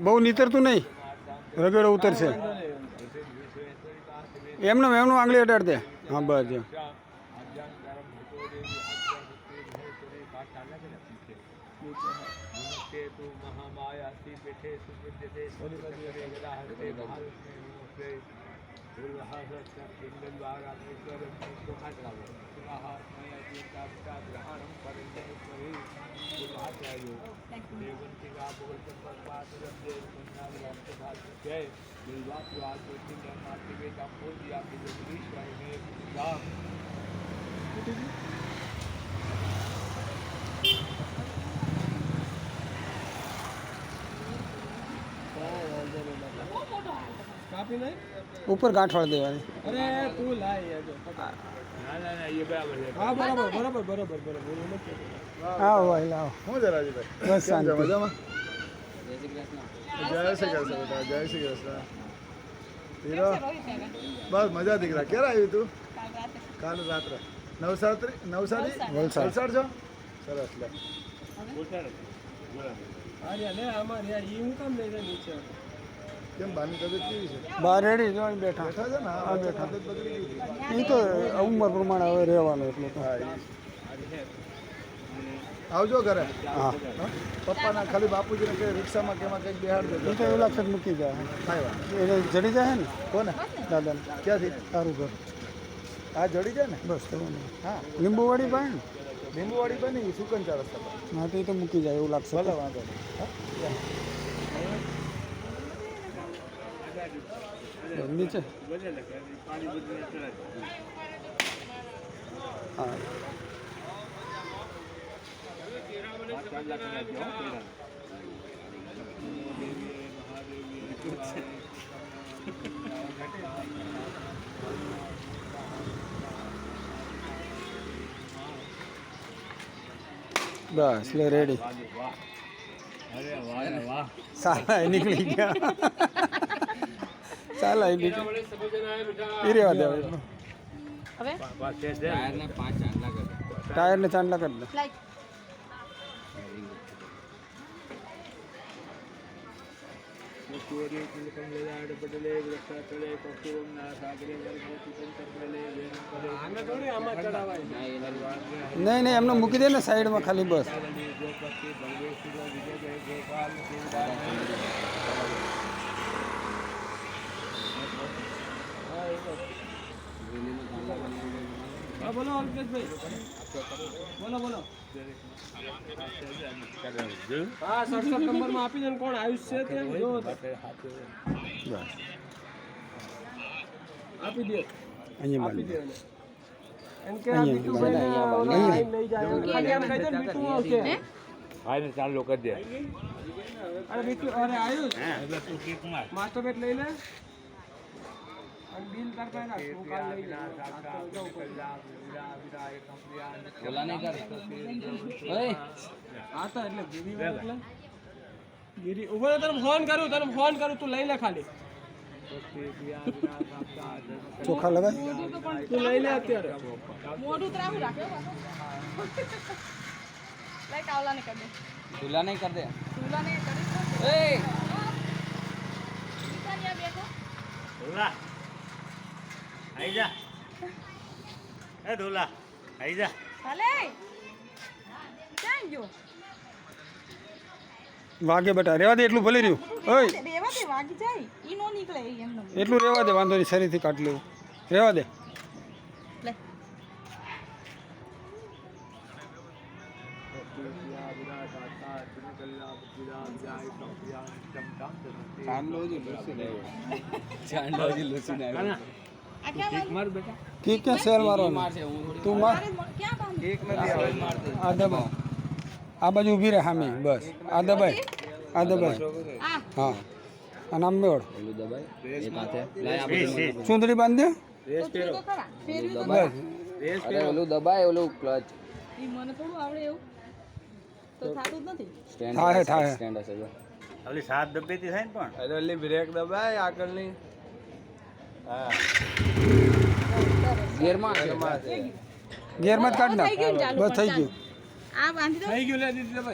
બહુ નીતરતું નહીં. રગડો ઉતરશે. એમને એમનું આંગળી અડાડ દે હા બસ નમસ્તે નમસ્તે ગ્રહણમ ચંપક જય બિલવાસવાદ ઉપર ગાંઠવાળ દેવાની. અરે તું લાય જો. ના ના ના એ બરાબર હા બરાબર બરાબર બરાબર બરાબર નથી. આવો ભાઈ લાવો. બસ શાંતિ. મજામાં? જય શ્રી કૃષ્ણ. જય શ્રી કૃષ્ણ બસ મજા દીકરા. ક્યારે આવ્યું તું? કાલ રાત્રે. નવસારી નવસારી? વલસાડ. છો? સરસ લે. હા રે લે આમાં રે ઈ હું કામ નીચે કેમ બાની તબિયત કેવી છે? બહાર રેડી બેઠા. બેઠા છે ને? હા બેઠા. તબિયત બગડી ગઈ એ તો ઉંમર પ્રમાણે હવે રહેવાનું એટલું તો. આવજો ઘરે. હા. હા? પપ્પાના ખાલી બાપુજીને કે રિક્ષામાં કેમાં કંઈક બેહાડ દેજો તો. એવું લાગશે મૂકી જાય. કાંઈ એને જડી જાય ને? કોને? દાદાને. ક્યાંથી? સારું ઘર. આ જડી જાય ને? બસ નહીં હા. લીંબુવાળી પણ લીંબુવાડી બની સુકંચા રસ્તા પર. હા તો એ તો મૂકી જાય એવું લાગશે. ભલે વાંધો નહીં. હા? નીચે હા બસ લે રેડી અરે વાહ વાહ. સારા નીકળી ગયા. સાલા એ બીજું. એ રેવા દેવા એટલું પાસે છે ટાયરને ચાંદલા કરી દે. કરે આમાં ચડાવાય નહીં નહીં એમને મૂકી દે ને સાઈડમાં ખાલી બસ. બોલો અલ્પેશભાઈ. બોલો બોલો. હા સડસઠ નંબરમાં આપી દે કોણ આયુષ છે તે? જો આપી દે. અહીંયા આપી દે એમ કે આ લઈ જાય. એમ કહી દે બીટુ આવશે. ભાઈને ચાલુ કરી દે. અરે બીટુ અરે આયુષ. માસ્ટર બેટ લઈ લે. ગીરી વાર એટલે ગીરી ઊભો તને ફોન કરું તને ફોન કરું તું લઈ લે ખાલી ચોખા લગાય તું લઈ લે અત્યારે મોઢું ત્રાહું રાખ્યો કાવલા ને કરી દે ઢીલા નહીં કર દે ચૂલાને કરી એ ધોલા આઈ જા. એ ધોલા આઈ જા. ભલે. ક્યાં ગયો? વાગે બેટા રેવા દે એટલું ભલે રહ્યું. ઓય. રેવા દે વાગી જાય. ઈ નો નીકળે એમનો એટલું રેવા દે વાંધો નહીં શરીરથી કાઢ લેવું. રેવા દે. લે. ચાંદલો જી લુસી ચાંદલો હજી લૂસી લાવ્યો है ક્યાં मारो तू મારતો આ દબાવ આ બાજુ ઊભી રહે સામે બસ. આ દબાય. આ દબાય. હા. આ નામ મેળ. ઓલું દબાય. એક હાથે. લાય ચૂંદડી બાંધી દે. ઓલું દબાય ઓલું ક્લચ. ઈ મને થોડું આવડે એવું. તો થાતું જ નથી. થાય, થાય. ઓલી સાત દબેતી થાય ને પણ. બ્રેક દબાય આગળની ગેરમાં ગેરમાં જ કાઢ થઈ ગયું ને બસ થઈ ગયું. આ બાંધી દો. થઈ ગયું લે દીધી